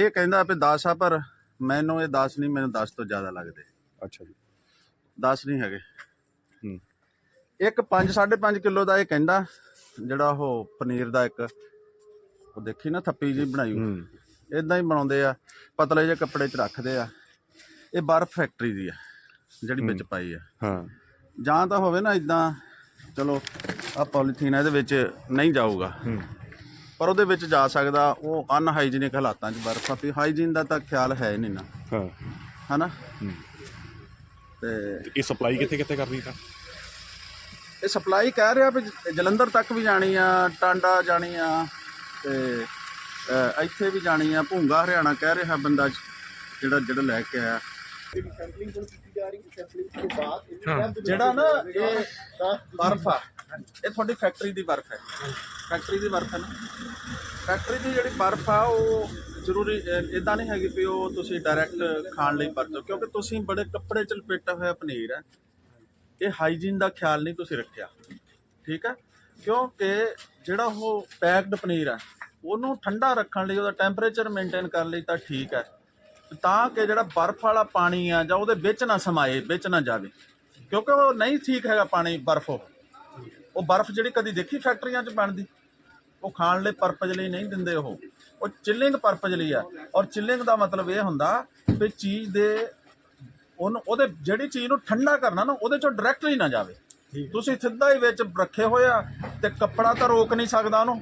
ਇਹ ਕਹਿੰਦਾ ਵੀ 10 ਆ ਪਰ ਮੈਨੂੰ ਇਹ 10 ਨਹੀਂ ਮੈਨੂੰ 10 ਤੋਂ ਜ਼ਿਆਦਾ ਲੱਗਦੇ। ਅੱਛਾ ਜੀ। 10 ਨਹੀਂ ਹੈਗੇ। ਹੂੰ। ਇੱਕ 5 5.5 ਕਿਲੋ ਦਾ ਇਹ ਕਹਿੰਦਾ ਜਿਹੜਾ ਉਹ ਪਨੀਰ ਦਾ ਇੱਕ ਉਹ ਦੇਖੀ ਨਾ ਥੱਪੀ ਜੀ ਬਣਾਈ ਹੂੰ। ਇਦਾਂ ਹੀ ਬਣਾਉਂਦੇ ਆ ਪਤਲੇ ਜਿਹੇ ਕੱਪੜੇ 'ਚ ਰੱਖਦੇ ਆ। ਇਹ ਬਰਫ ਫੈਕਟਰੀ ਦੀ ਆ ਜਿਹੜੀ ਵਿੱਚ ਪਾਈ ਆ। ਹਾਂ। ਜਾਂ ਤਾਂ ਹੋਵੇ ਨਾ ਇਦਾਂ ਚਲੋ ਆ ਪੋਲੀਥੀਨ ਇਹਦੇ ਵਿੱਚ ਨਹੀਂ ਜਾਊਗਾ। ਹੂੰ। ਪਰ ਉਹਦੇ ਵਿੱਚ ਜਾ ਸਕਦਾ ਉਹ ਅਨਹਾਈਜੀਨਿਕ ਹਾਲਾਤਾਂ 'ਚ ਬਰਫ ਆ ਵੀ ਹਾਈਜੀਨ ਦਾ ਤਾਂ ਖਿਆਲ ਹੈ ਨਹੀਂ ਨਾ। ਹਾਂ। ਹਨਾ? ਹੂੰ। ਤੇ ਤੇ ਇਹ ਸਪਲਾਈ ਕਿੱਥੇ ਕਿੱਥੇ ਕਰਨੀ ਤਾਂ? ਇਹ ਸਪਲਾਈ ਕਹਿ ਰਿਹਾ ਵੀ ਜ- ਜਲੰਧਰ ਤੱਕ ਵੀ ਜਾਣੀ ਆ ਟਾਂਡਾ ਜਾਣੀ ਆ ਤੇ ਅ, ਇੱਥੇ ਵੀ ਜਾਣੀ ਆ ਭੂੰਗਾ ਹਰਿਆਣਾ ਕਹਿ ਰਿਹਾ ਬੰਦਾ ਜਿਹੜਾ ਜਿਹੜਾ ਲੈ ਕੇ ਆਇਆ। ਜਿਹੜਾ ਨਾ ਇਹ ਬਰਫ ਆ ਇਹ ਤੁਹਾਡੀ ਫੈਕਟਰੀ ਦੀ ਬਰਫ ਹੈ। ਫੈਕਟਰੀ ਦੀ ਬਰਫ ਹੈ ਨਾ। ਫੈਕਟਰੀ ਦੀ ਜਿਹੜੀ ਬਰਫ ਆ, ਉਹ ਜ਼ਰੂਰੀ ਇਦਾਂ ਨਹੀਂ ਹੈਗੀ ਵੀ ਉਹ ਤੁਸੀਂ ਡਾਇਰੈਕਟ ਖਾਣ ਲਈ ਵਰਤੋ, ਕਿਉਂਕਿ ਤੁਸੀਂ ਬੜੇ ਕੱਪੜੇ ਚ ਲਪੇਟਾ ਹੋਇਆ ਪਨੀਰ ਹੈ। ਇਹ ਹਾਈਜੀਨ ਦਾ ਖਿਆਲ ਨਹੀਂ ਤੁਸੀਂ ਰੱਖਿਆ। ਠੀਕ ਹੈ? ਕਿਉਂਕਿ ਜਿਹੜਾ ਉਹ ਪੈਕਡ ਪਨੀਰ ਹੈ, ਉਹਨੂੰ ਠੰਡਾ ਰੱਖਣ ਲਈ, ਉਹਦਾ ਟੈਂਪਰੇਚਰ ਮੇਨਟੇਨ ਕਰਨ ਲਈ ਤਾਂ ਠੀਕ ਹੈ। ਤਾਂ ਕਿ ਜਿਹੜਾ ਬਰਫ਼ ਵਾਲਾ ਪਾਣੀ ਆ ਜਾਂ ਉਹਦੇ ਵਿੱਚ ਨਾ ਸਮਾਏ, ਵਿੱਚ ਨਾ ਜਾਵੇ। ਕਿਉਂਕਿ ਉਹ ਨਹੀਂ ਠੀਕ ਹੈਗਾ ਪਾਣੀ, ਬਰਫ਼ ਉਹ। ਉਹ ਬਰਫ਼ ਜਿਹੜੀ ਕਦੀ ਦੇਖੀ ਫੈਕਟਰੀਆਂ 'ਚ ਬਣਦੀ? ਉਹ ਖਾਣ ਲਈ ਪਰਪਸ ਲਈ ਨਹੀਂ ਦਿੰਦੇ ਉਹ। ਉਹ ਚਿਲਿੰਗ ਪਰਪਸ ਲਈ ਆ। ਔਰ ਚਿਲਿੰਗ ਦਾ ਮਤਲਬ ਇਹ ਹੁੰਦਾ ਵੀ ਚੀਜ਼ ਦੇ ਉਹਨੂੰ ਉਹਦੇ ਜਿਹੜੀ ਚੀਜ਼ ਨੂੰ ਠੰਡਾ ਕਰਨਾ ਨਾ ਉਹਦੇ ਚੋਂ ਡਾਇਰੈਕਟਲੀ ਨਾ ਜਾਵੇ। ਤੁਸੀਂ ਸਿੱਧਾ ਹੀ ਵਿੱਚ ਰੱਖੇ ਹੋਇਆ ਤੇ ਕੱਪੜਾ ਤਾਂ ਰੋਕ ਨਹੀਂ ਸਕਦਾ ਉਹਨੂੰ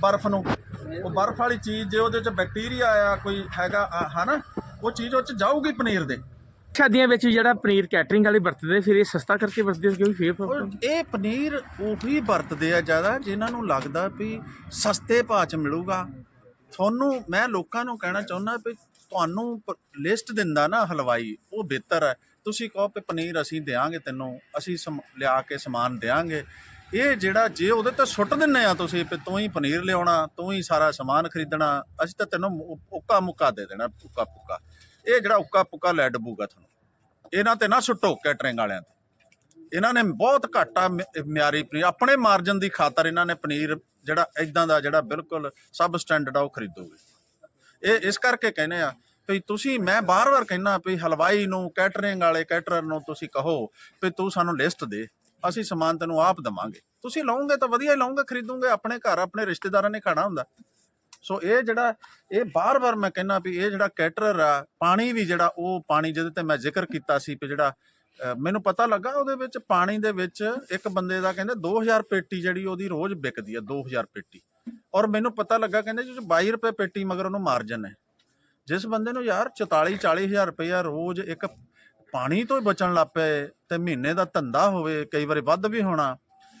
ਬਰਫ਼ ਨੂੰ। ਉਹ ਬਰਫ਼ ਵਾਲੀ ਚੀਜ਼ ਜੇ ਉਹਦੇ ਚ ਬੈਕਟੀਰੀਆ ਆ ਕੋਈ ਹੈਗਾ ਹਨਾ ਉਹ ਚੀਜ਼ ਉਹ ਚ ਜਾਊਗੀ ਪਨੀਰ ਦੇ। ਸ਼ਾਦੀਆਂ ਵਿੱਚ ਜਿਹੜਾ ਪਨੀਰ ਕੈਟਰਿੰਗ ਵਾਲੇ ਵਰਤਦੇ ਫਿਰ ਇਹ ਸਸਤਾ ਕਰਕੇ ਵਰਤਦੇ ਕਿਉਂਕਿ ਫੇਰ ਇਹ ਪਨੀਰ ਉਹੀ ਵਰਤਦੇ ਆ ਜ਼ਿਆਦਾ ਜਿਨ੍ਹਾਂ ਨੂੰ ਲੱਗਦਾ ਵੀ ਸਸਤੇ ਭਾਅ ਚ ਮਿਲੂਗਾ। ਤੁਹਾਨੂੰ ਮੈਂ ਲੋਕਾਂ ਨੂੰ ਕਹਿਣਾ ਚਾਹੁੰਦਾ ਵੀ ਤੁਹਾਨੂੰ ਲਿਸਟ ਦਿੰਦਾ ਨਾ ਹਲਵਾਈ ਉਹ ਬਿਹਤਰ ਹੈ। ਤੁਸੀਂ ਕਹੋ ਕਿ ਪਨੀਰ ਅਸੀਂ ਦੇਾਂਗੇ ਤੈਨੂੰ ਅਸੀਂ ਲਿਆ ਕੇ ਸਮਾਨ ਦੇਾਂਗੇ ਇਹ ਜਿਹੜਾ ਜੇ ਉਹਦੇ ਤੇ ਸੁੱਟ ਦਿੰਨੇ ਆ ਤੁਸੀਂ ਵੀ ਤੂੰ ਹੀ ਪਨੀਰ ਲਿਆਉਣਾ ਤੂੰ ਹੀ ਸਾਰਾ ਸਮਾਨ ਖਰੀਦਣਾ ਅਸੀਂ ਤਾਂ ਤੈਨੂੰ ਉੱਕਾ ਮੁੱਕਾ ਦੇ ਦੇਣਾ ਉੱਕਾ ਪੁੱਕਾ ਇਹ ਜਿਹੜਾ ਉੱਕਾ ਪੁੱਕਾ ਲੈ ਡਬੂਗਾ ਤੁਹਾਨੂੰ, ਇਹਨਾਂ ਤੇ ਨਾ ਸੁੱਟੋ ਕੈਟਰਿੰਗ ਵਾਲਿਆਂ ਤੇ। ਇਹਨਾਂ ਨੇ ਬਹੁਤ ਘਾਟਾ ਮਿਆਰੀ ਪਨੀਰ, ਆਪਣੇ ਮਾਰਜਨ ਦੀ ਖਾਤਰ ਇਹਨਾਂ ਨੇ ਪਨੀਰ ਜਿਹੜਾ ਇਦਾਂ ਦਾ ਜਿਹੜਾ ਬਿਲਕੁਲ ਸਬ ਸਟੈਂਡਰਡ ਆ, ਉਹ ਖਰੀਦੋਗੇ। ਇਹ ਇਸ ਕਰਕੇ ਕਹਿੰਦੇ ਆ ਵੀ ਤੁਸੀਂ, ਮੈਂ ਬਾਰ-ਬਾਰ ਕਹਿੰਦਾ ਵੀ ਹਲਵਾਈ ਨੂੰ, ਕੈਟਰਿੰਗ ਵਾਲੇ ਕੈਟਰਰ ਨੂੰ ਤੁਸੀਂ ਕਹੋ ਵੀ ਤੂੰ ਸਾਨੂੰ ਲਿਸਟ ਦੇ, ਅਸੀਂ ਸਮਾਨ ਤੈਨੂੰ ਆਪ ਦਵਾਂਗੇ। ਤੁਸੀਂ ਲਓਗੇ ਤਾਂ ਵਧੀਆ ਹੀ ਲਓਗੇ, ਖਰੀਦੋਗੇ, ਆਪਣੇ ਘਰ, ਆਪਣੇ ਰਿਸ਼ਤੇਦਾਰਾਂ ਨੇ ਖਾਣਾ ਹੁੰਦਾ। ਸੋ ਇਹ ਜਿਹੜਾ, ਇਹ ਬਾਰ-ਬਾਰ ਮੈਂ ਕਹਿੰਦਾ ਵੀ ਇਹ ਜਿਹੜਾ ਕੈਟਰਰ ਆ, ਪਾਣੀ ਵੀ ਜਿਹੜਾ ਉਹ ਪਾਣੀ ਜਿਹਦੇ ਤੇ ਮੈਂ ਜ਼ਿਕਰ ਕੀਤਾ ਸੀ ਵੀ ਜਿਹੜਾ ਮੈਨੂੰ ਪਤਾ ਲੱਗਾ ਉਹਦੇ ਵਿੱਚ ਪਾਣੀ ਦੇ ਵਿੱਚ ਇੱਕ ਬੰਦੇ ਦਾ ਕਹਿੰਦੇ 2000 ਪੇਟੀ ਜਿਹੜੀ ਉਹਦੀ ਰੋਜ਼ ਵਿਕਦੀ ਆ 2000 ਪੇਟੀ। ਔਰ ਮੈਨੂੰ ਪਤਾ ਲੱਗਾ ਕਹਿੰਦੇ ਜੀ 22 ਰੁਪਏ ਪੇਟੀ ਮਗਰ ਉਹਨੂੰ ਮਾਰਜਨ ਹੈ। ਜਿਸ ਬੰਦੇ ਨੂੰ ਯਾਰ 44 40000 ਰੁਪਇਆ ਰੋਜ਼ ਇੱਕ ਪਾਣੀ ਤੋਂ ਹੀ ਬਚਣ ਲੱਗ ਪਏ ਤੇ ਮਹੀਨੇ ਦਾ ਧੰਦਾ ਹੋਵੇ, ਕਈ ਵਾਰੀ ਵੱਧ ਵੀ ਹੋਣਾ।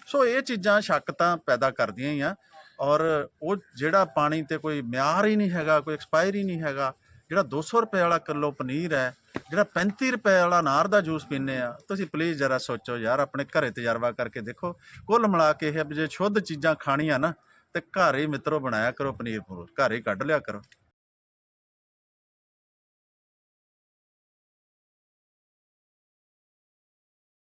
ਸੋ ਇਹ ਚੀਜ਼ਾਂ ਸ਼ੱਕ ਤਾਂ ਪੈਦਾ ਕਰਦੀਆਂ ਹੀ ਆ। ਔਰ ਉਹ ਜਿਹੜਾ ਪਾਣੀ ਤੇ ਕੋਈ ਮਿਆਰ ਹੀ ਨਹੀਂ ਹੈਗਾ, ਕੋਈ ਐਕਸਪਾਇਰ ਹੀ ਨਹੀਂ ਹੈਗਾ, ਜਿਹੜਾ 200 ਰੁਪਏ ਵਾਲਾ ਕਿਲੋ ਪਨੀਰ ਹੈ, ਜਿਹੜਾ 35 ਰੁਪਏ ਵਾਲਾ ਅਨਾਰ ਦਾ ਜੂਸ ਪੀਂਦੇ ਆ ਤੁਸੀਂ ਪਲੀਜ਼ ਜਰਾ ਸੋਚੋ ਯਾਰ, ਆਪਣੇ ਘਰੇ ਤਜਰਬਾ ਕਰਕੇ ਦੇਖੋ, ਕੁੱਲ ਮਿਲਾ ਕੇ ਇਹ ਜੇ ਸ਼ੁੱਧ ਚੀਜ਼ਾਂ ਖਾਣੀਆਂ ਨਾ, ਤੇ ਘਰ ਹੀ ਮਿੱਤਰੋ ਬਣਾਇਆ ਕਰੋ ਪਨੀਰ ਪਨੂਰ ਘਰ ਹੀ ਕੱਢ ਲਿਆ ਕਰੋ।